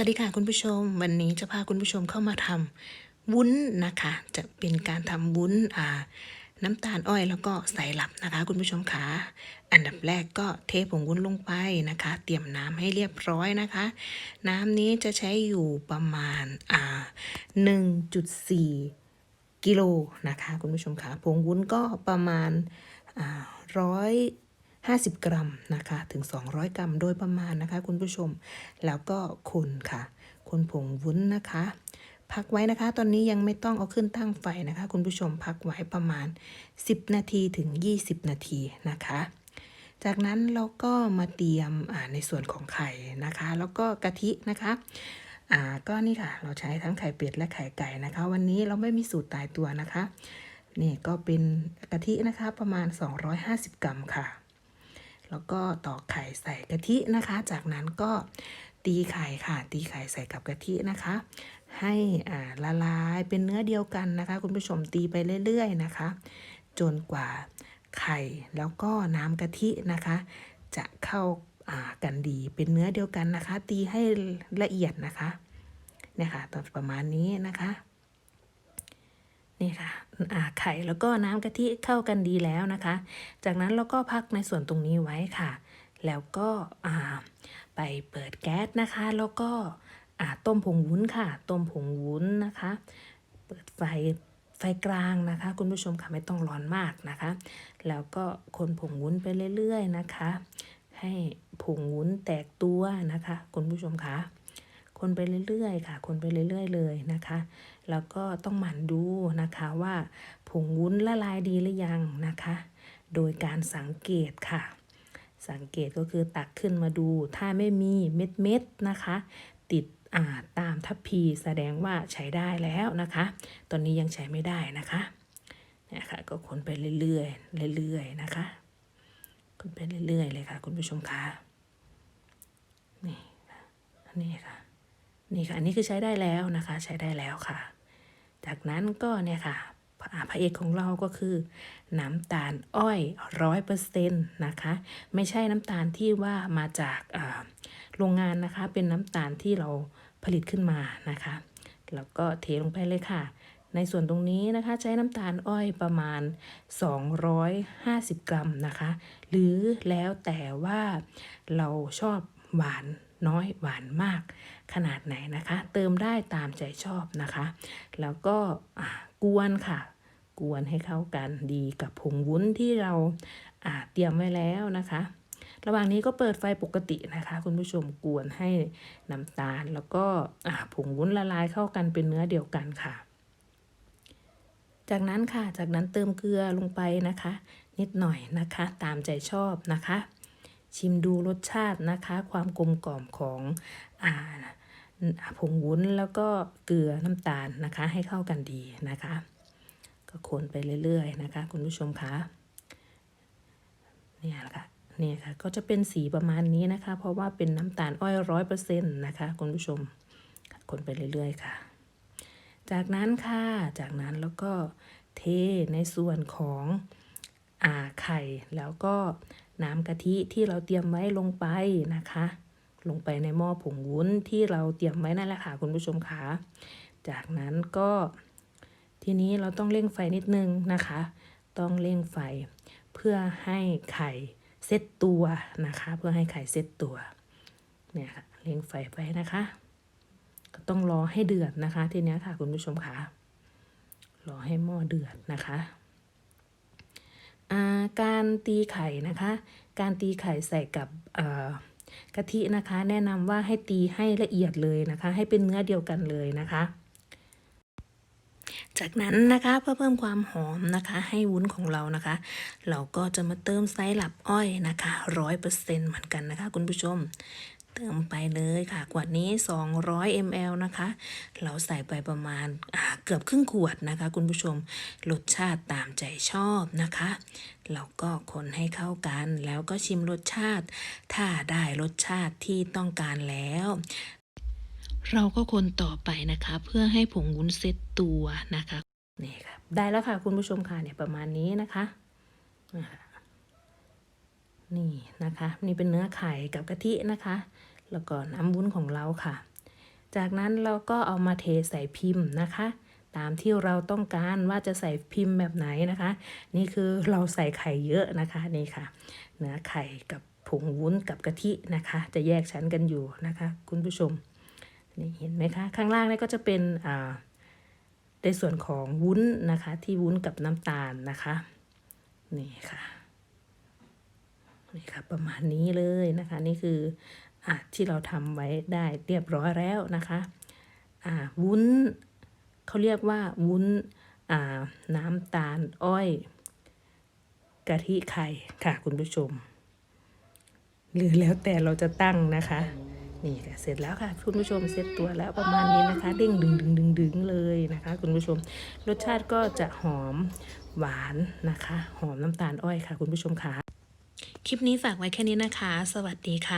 วัสดีค่ะคุณผู้ชม วันนี้จะพาคุณผู้ชมเข้ามาทำวุ้นนะคะ จะเป็นการทำวุ้นอ่าน้ำตาลอ้อยแล้วก็ใส่หลับนะคะ คุณผู้ชมคะอันดับแรกก็เทผงวุ้นลงไปนะคะ เตรียมน้ำให้เรียบร้อยนะคะ น้ำนี้จะใช้อยู่ประมาณอ่า1.4 กิโลนะคะ คุณผู้ชมคะผงวุ้นก็ประมาณอ่าร้อย 50 กรัมนะคะถึง 200 กรัมโดยประมาณนะคะคุณผู้ชม แล้วก็คนค่ะ คนผงวุ้นนะคะ พักไว้นะคะ ตอนนี้ยังไม่ต้องเอาขึ้นตั้งไฟนะคะ คุณผู้ชมพักไว้ประมาณ 10 นาทีถึง 20 นาทีนะคะ จากนั้นเราก็มาเตรียมในส่วนของไข่นะคะ แล้วก็กะทินะคะอ่าก็นี่ค่ะ เราใช้ทั้งไข่เป็ดและไข่ไก่นะคะ วันนี้เราไม่มีสูตรตายตัวนะคะ นี่ก็เป็นกะทินะคะประมาณ 250 กรัมค่ะ แล้วก็ตอกไข่ใส่กะทินะคะ จากนั้นก็ตีไข่ค่ะ ตีไข่ใส่กับกะทินะคะ ให้ละลายเป็นเนื้อเดียวกันนะคะ คุณผู้ชมตีไปเรื่อยๆนะคะ จนกว่าไข่แล้วก็น้ำกะทินะคะ จะเข้าอ่ากันดีเป็นเนื้อเดียวกันนะคะ ตีให้ละเอียดนะคะเนี่ยค่ะตอนประมาณนี้นะคะ นี่ค่ะอาไข่แล้วก็น้ำกะทิเข้ากันดีแล้วนะคะ จากนั้นเราก็พักในส่วนตรงนี้ไว้ค่ะ แล้วก็ไปเปิดแก๊สนะคะ แล้วก็ต้มผงวุ้นค่ะ ต้มผงวุ้นนะคะ เปิดไฟไฟกลางนะคะ คุณผู้ชมค่ะไม่ต้องร้อนมากนะคะ แล้วก็คนผงวุ้นไปเรื่อย ๆ นะคะ ให้ผงวุ้นแตกตัวนะคะ คุณผู้ชมคะ คนไปเรื่อยๆ ค่ะ คนไปเรื่อย ๆ เลยนะคะ แล้วก็ต้องหมั่นดูนะคะว่าผงวุ้นละลายดีหรือยังนะคะ โดยการสังเกตค่ะ สังเกตก็คือตักขึ้นมาดู ถ้าไม่มีเม็ดเม็ดๆนะคะ ติดอ่าตามทัพพีแสดงว่าใช้ได้แล้วนะคะ ตอนนี้ยังใช้ไม่ได้นะคะเนี่ยค่ะก็คนไปเรื่อยๆเรื่อยๆนะคะคนไปเรื่อยๆเลยค่ะ คุณผู้ชมคะนี่ อันนี้ค่ะ นี่ค่ะอันนี้คือใช้ได้แล้วนะคะ ใช้ได้แล้วค่ะ จากนั้นก็เนี่ยค่ะพระเอกของเราก็คือ น้ำตาลอ้อยร้อยเปอร์เซ็นต์นะคะ ไม่ใช่น้ำตาลที่ว่ามาจากโรงงานนะคะ เป็นน้ำตาลที่เราผลิตขึ้นมานะคะ แล้วก็เทลงไปเลยค่ะ ในส่วนตรงนี้นะคะใช้น้ำตาลอ้อยประมาณ 250 กรัมนะคะ หรือแล้วแต่ว่าเราชอบหวาน น้อยหวานมากขนาดไหนนะคะ เติมได้ตามใจชอบนะคะ แล้วก็อ่ากวนค่ะ กวนให้เข้ากันดีกับผงวุ้นที่เราอ่าเตรียมไว้แล้วนะคะ ระหว่างนี้ก็เปิดไฟปกตินะคะ คุณผู้ชมกวนให้น้ำตาล แล้วก็อ่าผงวุ้นละลายเข้ากันเป็นเนื้อเดียวกันค่ะจากนั้นค่ะ จากนั้นเติมเกลือลงไปนะคะ นิดหน่อยนะคะ ตามใจชอบนะคะ ชิมดูรสชาตินะคะ ความกลมกล่อมของอ่าผงวุ้นแล้วก็เกลือน้ำตาลนะคะ ให้เข้ากันดีนะคะ ก็คนไปเรื่อยๆนะคะ คุณผู้ชมคะเนี่ยแหละค่ะเนี่ยค่ะก็จะเป็นสีประมาณนี้นะคะ เพราะว่าเป็นน้ำตาลอ้อยร้อยเปอร์เซ็นต์นะคะ คุณผู้ชมคนไปเรื่อยๆค่ะ จากนั้นค่ะจากนั้นแล้วก็เทในส่วนของ อ่าไข่ แล้วก็น้ำกะทิที่เราเตรียมไว้ลงไปนะคะ ลงไปในหม้อผงวุ้นที่เราเตรียมไว้นั่นแหละค่ะคุณผู้ชมคะจากนั้นก็ทีนี้เราต้องเร่งไฟนิดนึงนะคะ ต้องเร่งไฟเพื่อให้ไข่เซตตัวนะคะ เพื่อให้ไข่เซตตัวเนี่ยค่ะเร่งไฟไปนะคะ ก็ต้องรอให้เดือดนะคะ ทีนี้ค่ะคุณผู้ชมคะรอให้หม้อเดือดนะคะ การตีไข่นะคะ การตีไข่ใส่กับกะทินะคะ แนะนำว่าให้ตีให้ละเอียดเลยนะคะ ให้เป็นเนื้อเดียวกันเลยนะคะ จากนั้นนะคะเพื่อเพิ่มความหอมนะคะ ให้วุ้นของเรานะคะ เราก็จะมาเติมไซรัปอ้อยนะคะร้อยเปอร์เซ็นต์เหมือนกันนะคะ คุณผู้ชม เติมไปเลยค่ะ ขวดนี้ 200 ml นะคะ เราใส่ไปประมาณาเกือบครึ่งขวดนะคะ คุณผู้ชมรสชาติตามใจชอบนะคะแล้วก็คนให้เข้ากันแล้วก็ชิมรสชาติ ถ้าได้รสชาติที่ต้องการแล้วเราก็คนต่อไปนะคะ เพื่อให้ผงวุ้นเซตตัวนะคะนี่ค่ะได้แล้วค่ะคุณผู้ชมค่ะเนี่ยประมาณนี้นะคะ นี่นะคะนี่เป็นเนื้อไข่กับกะทินะคะ แล้วก็น้ำวุ้นของเราค่ะ จากนั้นเราก็เอามาเทใส่พิมพ์นะคะ ตามที่เราต้องการว่าจะใส่พิมพ์แบบไหนนะคะ นี่คือเราใส่ไข่เยอะนะคะนี่ค่ะ เนื้อไข่กับผงวุ้นกับกะทินะคะ จะแยกชั้นกันอยู่นะคะ คุณผู้ชมนี่เห็นไหมคะ ข้างล่างนี่ก็จะเป็นในส่วนของวุ้นนะคะ ที่วุ้นกับน้ำตาลนะคะ นี่ค่ะ นี่ค่ะประมาณนี้เลยนะคะ นี่คืออะที่เราทำไว้ได้เรียบร้อยแล้วนะคะอ่าวุ้นเขาเรียกว่าวุ้นอ่าน้ำตาลอ้อยกะทิไข่ค่ะคุณผู้ชม หรือแล้วแต่เราจะตั้งนะคะ นี่ค่ะเสร็จแล้วค่ะ คุณผู้ชมเสร็จตัวแล้วประมาณนี้นะคะ เด้งดึงดึงดึงดึงเลยนะคะ คุณผู้ชม รสชาติก็จะหอมหวานนะคะ หอมน้ำตาลอ้อยค่ะ คุณผู้ชมค่ะ คลิปนี้ฝากไว้แค่นี้นะคะ สวัสดีค่ะ